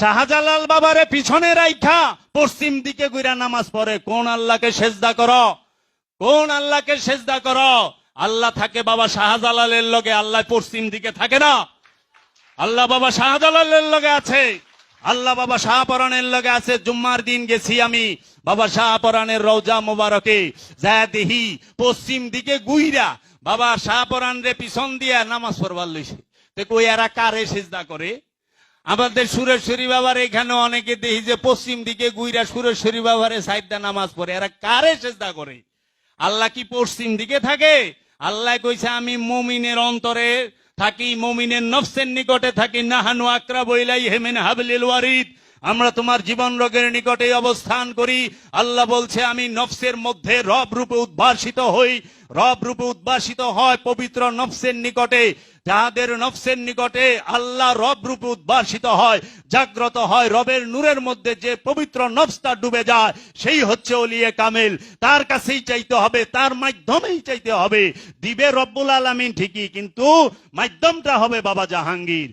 শাহজালাল বাবারে পিছনে রাইখা, পশ্চিম দিকে গুইরা নামাজ পড়ে। কোন আল্লাহকে সেজদা কর? কোন আল্লাহকে সেজদা কর? আল্লাহ থাকে বাবা শাহজালালের লগে, আল্লাহ পশ্চিম দিকে থাকে না। আল্লাহ বাবা শাহজালালের লগে আছে। আল্লাহ বাবা শাহপরানের লগে আছে। জুম্মার দিন গেছি আমি। বাবা শাহপরানের রওজা মোবারকে। যা দেহি পশ্চিম দিকে গুইরা বাবা শাহপরান রে পিছন দিয়া নামাজ পড়বার লইছে। কই, এরা কারে সেজদা করে? আমাদের সুরেশ্বরী বাবার এখানে অনেকে দেখি যে পশ্চিম দিকে গুইরা সুরেশ্বরী বাবারে সাইদা নামাজ পড়ে। এরা কারে চেষ্টা করে? আল্লাহ কি পশ্চিম দিকে থাকে? আল্লাহ কইছে, আমি মমিনের অন্তরে থাকি, মমিনের নফসের নিকটে থাকি। নাহানু আকরা বইলাই হেমেন হাবলিল ওয়ারিদ। আমরা তোমার জীবন রোগের নিকটে অবস্থান করি। আল্লাহ বলছে, আমি নফসের মধ্যে রব রূপে উদ্ভাসিত হই। রব রূপে উদ্ভাসিত হয় পবিত্র নফসের নিকটে। যাহাদের নফসের নিকটে আল্লাহ রব রূপে উদ্ভাসিত হয়, জাগ্রত হয় রবের নূরের মধ্যে যে পবিত্র নফসটা ডুবে যায়, সেই হচ্ছে অলিয়ে কামেল। তার কাছেই চাইতে হবে, তার মাধ্যমেই চাইতে হবে। দিবে রব্বুল আলামিন ঠিকই, কিন্তু মাধ্যমটা হবে বাবা জাহাঙ্গীর।